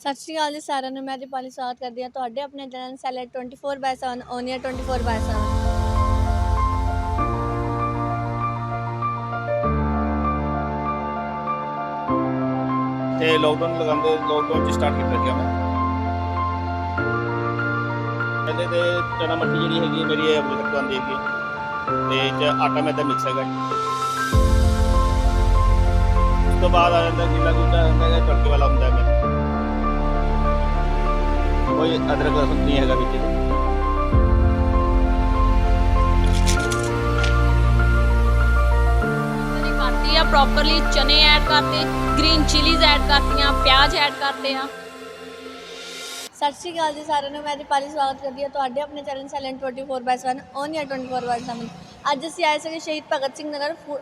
ਸਤਿ ਸ਼੍ਰੀ ਅਕਾਲ ਜੀ ਸਾਰਿਆਂ ਨੂੰ, ਮੈਂ ਦੀਪਾਲੀ ਸਵਾਗਤ ਕਰਦੀ ਹਾਂ ਤੁਹਾਡੇ ਆਪਣੇ ਚੈਨਲ ਸੈਲਡ 24/7 ਓਨੀਆ 24/7 ਤੇ ਲੋਕਡਾਊਨ ਲਗਾਉਂਦੇ ਲੋਕਡਾਊਨ ਚ ਸਟਾਰਟ ਕੀਤਾ ਸੀਗਾ ਮੈਂ। ਪਹਿਲੇ ਤੇ ਚਨਾ ਮੱਠੀ ਜਿਹੜੀ ਹੈਗੀ ਹੈ ਮੇਰੀ ਇਹ ਅੰਮ੍ਰਿਤਸਰ ਤੋਂ ਆਉਂਦੀ ਹੈਗੀ ਹੈ। ਤੇ ਚ ਆਟਾ ਮੈਦਾ ਮਿਕਸ ਹੈਗਾ। ਉਸ ਤੋਂ ਬਾਅਦ ਆ ਜਾਂਦਾ ਗਿੱਲਾ ਗੁੱਡਾ ਹੁੰਦਾ ਹੈ ਤੜਕੇ ਵਾਲਾ ਹੁੰਦਾ ਹੈ ਕੋਈ ਅਦਰਕ ਲਸਣ ਨਹੀਂ ਹੈਗਾ ਵਿੱਚ। ਕਰਤੀ ਆ ਪ੍ਰੋਪਰਲੀ ਚਨੇ ਐਡ ਕਰਤੇ ਗ੍ਰੀਨ ਚਿਲੀਜ਼ ਐਡ ਕਰਤੀਆਂ ਪਿਆਜ਼ ਐਡ ਕਰਤੇ ਆ। ਸਤਿ ਸ਼੍ਰੀ ਅਕਾਲ ਜੀ ਸਾਰਿਆਂ ਨੂੰ ਮੈਂ ਦੀਪਾਲੀ ਸਵਾਗਤ ਕਰਦੀ ਹਾਂ ਤੁਹਾਡੇ ਆਪਣੇ ਚੈਨਲ ਸੈਲਡ 24/7 ਓਨੀਆ 24/7 ਅੱਜ ਅਸੀਂ ਆਏ ਸੀਗੇ ਸ਼ਹੀਦ ਭਗਤ ਸਿੰਘ ਨਗਰ ਫੂ-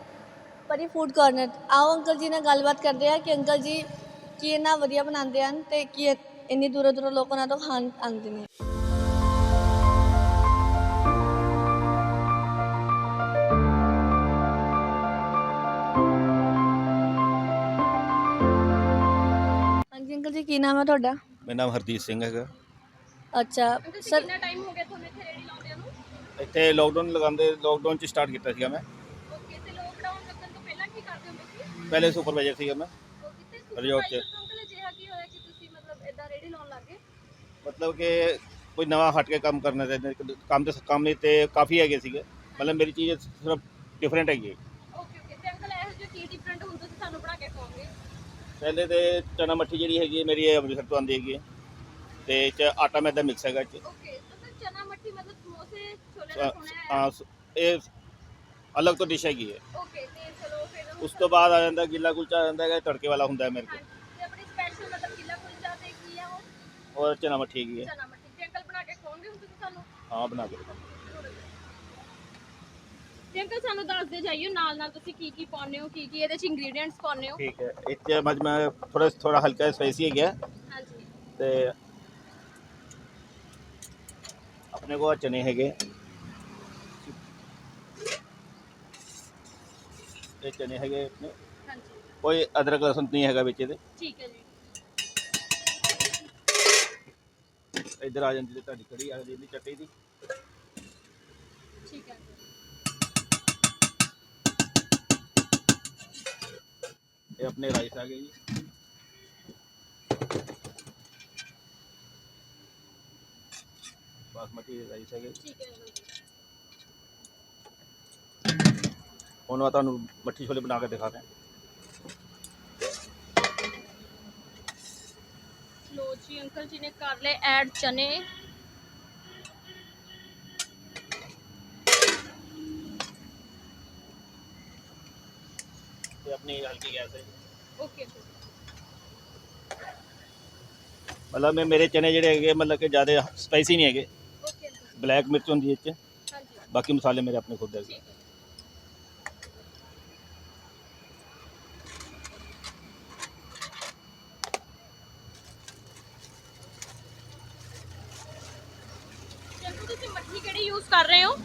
ਪਰੀ ਫੂਡ ਕਾਰਨਰ ਆਓ ਅੰਕਲ ਜੀ ਨਾਲ ਗੱਲਬਾਤ ਕਰਦੇ ਹਾਂ ਕਿ ਅੰਕਲ ਜੀ ਕੀ ਇੰਨਾ ਵਧੀਆ ਬਣਾਉਂਦੇ ਹਨ ਤੇ ਕੀ ਇੰਨੀ ਦੂਰੋਂ ਦੂਰੋਂ ਲੋਕ ਉਹਨਾਂ ਤੋਂ ਖਾਣ ਆਉਂਦੇ ਨੇ ਹਾਂਜੀ ਅੰਕਲ ਜੀ ਕੀ ਨਾਮ ਹੈ ਤੁਹਾਡਾ ਮੇਰਾ ਨਾਮ ਹਰਦੀਪ ਸਿੰਘ ਹੈਗਾ ਅੱਛਾ ਸਰ ਕਿੰਨਾ ਟਾਈਮ ਹੋ ਗਿਆ ਤੁਹਾਨੂੰ ਇੱਥੇ ਰੇੜੀ ਲਾਉਂਦਿਆਂ ਨੂੰ? ਇੱਥੇ ਲੋਕਡਾਊਨ ਲਗਾਉਂਦੇ ਲੋਕਡਾਊਨ ਚ ਸਟਾਰਟ ਕੀਤਾ ਸੀਗਾ ਮੈਂ ਓਕੇ ਤੇ ਲੋਕਡਾਊਨ ਲੱਗਣ ਤੋਂ ਪਹਿਲਾਂ ਕੀ ਕਰਦੇ ਹੁੰਦੇ ਸੀ ਪਹਿਲੇ ਸੁਪਰਵਾਈਜ਼ਰ ਸੀਗਾ ਮੈਂ ਓਕੇ ਤੇ ਰਿਜ਼ੋਰਟ 'ਚ। supervisor ਤੋਂ ਅੰਕਲ ਅਜਿਹਾ ਕੀ ਹੋਇਆ ਕਿ ਤੁਸੀਂ ਮਤਲਬ ਇਦਾਂ ਰੇੜੀ ਲਾਉਣ ਲੱਗੇ ਮਤਲਬ ਕਿ ਕੋਈ ਨਵਾਂ ਹਟ ਕੇ ਕੰਮ ਕਰਨਾ ਚਾਹੀਦਾ ਕੰਮ ਤੇ ਕੰਮ ਨਹੀਂ ਤੇ ਕਾਫੀ ਹੈਗੇ ਸੀਗੇ। ਮਤਲਬ ਮੇਰੀ ਚੀਜ਼ ਸਿਰਫ ਡਿਫਰੈਂਟ ਹੈਗੀ ਹੈ। ਓਕੇ ਓਕੇ ਤੇ ਅੰਕਲ ਇਹੋ ਜਿਹਾ ਕੀ ਡਿਫਰੈਂਟ ਹੁਣ ਤੁਸੀਂ ਸਾਨੂੰ ਬਣਾ ਕੇ ਖਵਾਓਗੇ? ਪਹਿਲੇ ਤੇ ਚਨਾ ਮੱਠੀ ਜਿਹੜੀ ਹੈਗੀ ਹੈ ਮੇਰੀ ਇਹ ਅੰਮ੍ਰਿਤਸਰ ਤੋਂ ਆਉਂਦੀ ਹੈਗੀ ਹੈ। ਤੇ ਇਹ ਚ ਆਟਾ ਮੈਦਾ ਮਿਕਸ ਹੈਗਾ ਚ। ਓਕੇ ਤਾਂ ਚਨਾ ਮੱਠੀ ਮਤਲਬ ਸਮੋਸੇ ਛੋਲੇ ਦਾ ਸੁਣਿਆ ਹੈ? ਹਾਂ ਇਹ ਅਲੱਗ ਤੋਂ ਡਿਸ਼ ਹੈਗੀ ਹੈ। ਓਕੇ ਤੇ ਚਲੋ ਫਿਰ ਉਸ ਤੋਂ ਬਾਅਦ ਆ ਜਾਂਦਾ ਗਿੱਲਾ ਕੁਲਚਾ ਆ ਜਾਂਦਾ ਹੈਗਾ ਤੜਕੇ ਵਾਲਾ ਹੁੰਦਾ ਹੈ ਮੇਰੇ ਕੋਲ। ਹਾਂਜੀ ਤੇ ਆਪਣੀ ਸਪੈਸ਼ਲ ਮਤਲਬ ਕਿਲਾ ਕੁਲਚਾ ਤੇ ਕੀ ਆ ਉਹ ਔਰ ਚਨਾ ਮੱਠੀ ਹੈਗੀ ਹੈ। ਚਨਾ ਮੱਠੀ। ਅੰਕਲ ਬਣਾ ਕੇ ਖਵਾਓਗੇ ਹੁਣ ਤੁਸੀਂ ਸਾਨੂੰ? ਹਾਂ ਬਣਾ ਕੇ। ਤੇ ਅੰਕਲ ਸਾਨੂੰ ਦੱਸਦੇ ਜਾਈਓ ਨਾਲ ਨਾਲ ਤੁਸੀਂ ਕੀ ਕੀ ਪਾਉਂਦੇ ਹੋ ਕੀ ਕੀ ਇਹਦੇ ਚ ਇੰਗਰੀਡੀਅੰਟਸ ਪਾਉਂਦੇ ਹੋ। ਠੀਕ ਹੈ। ਇੱਥੇ ਮੈਂ ਥੋੜਾ ਥੋੜਾ ਹਲਕਾ ਸਪਾਈਸੀ ਹੈਗਾ। ਹਾਂਜੀ। ਤੇ ਆਪਣੇ ਕੋਲ ਚਨੇ ਹੈਗੇ। ਇਹ ਚਨੇ ਹੈਗੇ। ਆਪਣੇ ਹਾਂਜੀ। ਕੋਈ ਅਦਰਕ ਲਸਣ ਨਹੀਂ ਹੈਗਾ ਵਿੱਚ ਇਹਦੇ। ਠੀਕ ਹੈ ਜੀ। ਇੱਧਰ ਆ ਜਾਂਦੀ ਤੇ ਤੁਹਾਡੀ ਕੜੀ ਆ ਜਾਂਦੀ ਚੱਟੇ ਦੀ। ਠੀਕ ਹੈ। ਇਹ ਆਪਣੇ ਰਾਈਸ ਆ ਗਏ ਜੀ। ਬਾਸਮਤੀ ਰਾਈਸ ਹੈਗੇ। ਠੀਕ ਹੈ ਹੁਣ ਮੈਂ ਤੁਹਾਨੂੰ ਮੱਠੀ ਛੋਲੇ ਬਣਾ ਕੇ ਦਿਖਾ ਰਿਹਾ ਲੋ ਜੀ ਅੰਕਲ ਜੀ ਨੇ ਕਰ ਲਏ ਐਡ ਚਨੇ। ਤੇ ਆਪਣੀ ਹਲਕੀ ਗੈਸ ਹੈ ਓਕੇ ਮਤਲਬ ਮੈਂ ਮੇਰੇ ਚਨੇ ਜਿਹੜੇ ਹੈਗੇ ਮਤਲਬ ਕਿ ਜ਼ਿਆਦਾ ਸਪਾਈਸੀ ਨਹੀਂ ਹੈਗੇ। ਓਕੇ ਬਲੈਕ ਮਿਰਚ ਹੁੰਦੀ ਹੈ ਇਹ 'ਚ ਹਾਂਜੀ ਬਾਕੀ ਮਸਾਲੇ ਮੇਰੇ ਆਪਣੇ ਖੁਦ ਦੇ ਹੈਗੇ ਠੀਕ ਹੈ ਤੇ ਅੰਕਲ ਤੁਸੀਂ ਮੱਠੀ ਕਿਹੜੀ ਯੂਜ਼ ਕਰ ਰਹੇ ਹੋ?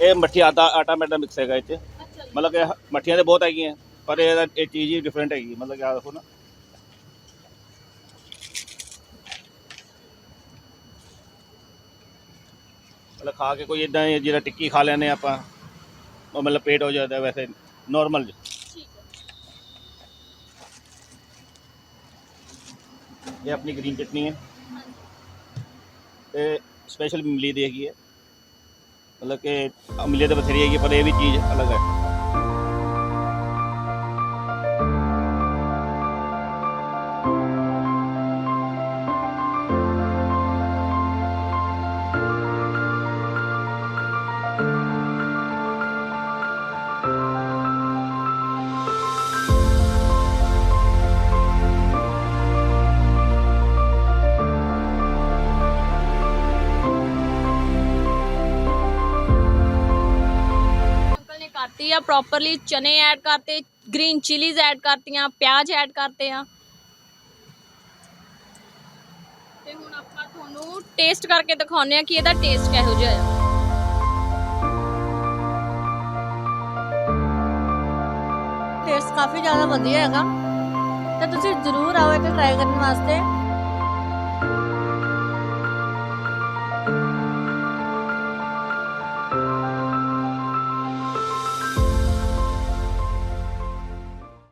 ਇਹ ਮੱਠੀ ਆਟਾ ਆਟਾ ਮੈਦਾ ਮਿਕਸ ਹੈਗਾ 'ਚ ਅੱਛਾ ਜੀ। ਮਤਲਬ ਕਿ ਮੱਠੀਆਂ ਤੇ ਬਹੁਤ ਹੈਗੀਆਂ ਪਰ ਇਹ ਇਹ ਚੀਜ਼ ਹੀ ਡਿਫਰੈਂਟ ਹੈਗੀ ਮਤਲਬ ਕਿ ਆ ਦੇਖੋ ਨਾ। ਮਤਲਬ ਖਾ ਕੇ ਕੋਈ ਇਦਾਂ ਜਿਹੜਾ ਟਿੱਕੀ ਖਾ ਲੈਂਦੇ ਆਪਾਂ ਉਹ ਮਤਲਬ ਪੇਟ ਹੋ ਜਾਂਦਾ ਵੈਸੇ ਨਾਰਮਲ ਇਹ ਆਪਣੀ ਗ੍ਰੀਨ ਚਟਨੀ ਹੈ। ਇਹ ਸਪੈਸ਼ਲ ਇਮਲੀ ਦੀ ਹੈਗੀ ਹੈ। ਮਤਲਬ ਕਿ ਇਮਲੀ ਤਾਂ ਬਥੇਰੀ ਹੈਗੀ ਪਰ ਇਹ ਵੀ ਚੀਜ਼ ਅਲੱਗ ਹੈ। ਆ ਪ੍ਰੋਪਰਲੀ ਚਨੇ ਐਡ ਕਰਤੇ ਗ੍ਰੀਨ ਚਿਲੀਜ਼ ਐਡ ਕਰਤੀਆਂ, ਪਿਆਜ਼ ਐਡ ਕਰਤੇ ਆ। ਤੇ ਹੁਣ ਆਪਾਂ ਤੁਹਾਨੂੰ ਟੇਸਟ ਕਰਕੇ ਦਿਖਾਉਂਦੇ ਆ ਕਿ ਇਹਦਾ ਟੇਸਟ ਕਿਹੋ ਜਿਹਾ ਆ। ਟੇਸਟ ਕਾਫੀ ਜ਼ਿਆਦਾ ਵਧੀਆ ਹੈਗਾ। ਤੇ ਤੁਸੀਂ ਜ਼ਰੂਰ ਆਓ ਇਹ ਟਰਾਈ ਕਰਨ ਵਾਸਤੇ।